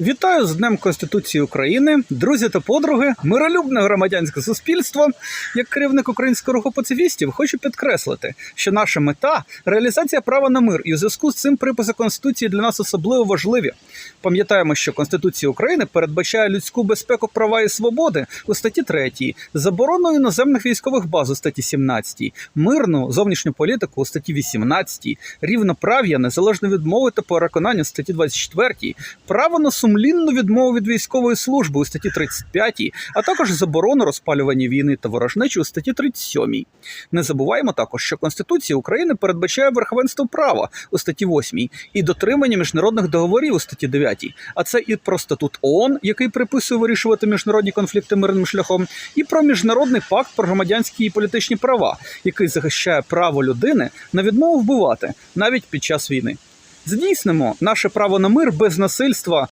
Вітаю з Днем Конституції України, друзі та подруги, миролюбне громадянське суспільство. Як керівник українського руху пацифістів, хочу підкреслити, що наша мета реалізація права на мир, і у зв'язку з цим приписи конституції для нас особливо важливі. Пам'ятаємо, що Конституція України передбачає людську безпеку, права і свободи у статті 3, заборону іноземних військових баз у статті 17, мирну зовнішню політику у статті 18, рівноправ'я, незалежно від мови та переконання у статті 24, право на сумлінну відмову від військової служби у статті 35, а також заборону розпалювання війни та ворожнечі у статті 37. Не забуваємо також, що Конституція України передбачає верховенство права у статті 8 і дотримання міжнародних договорів у статті 9. А це і про статут ООН, який приписує вирішувати міжнародні конфлікти мирним шляхом, і про міжнародний пакт про громадянські і політичні права, який захищає право людини на відмову вбивати навіть під час війни. Здійснимо наше право на мир без насильства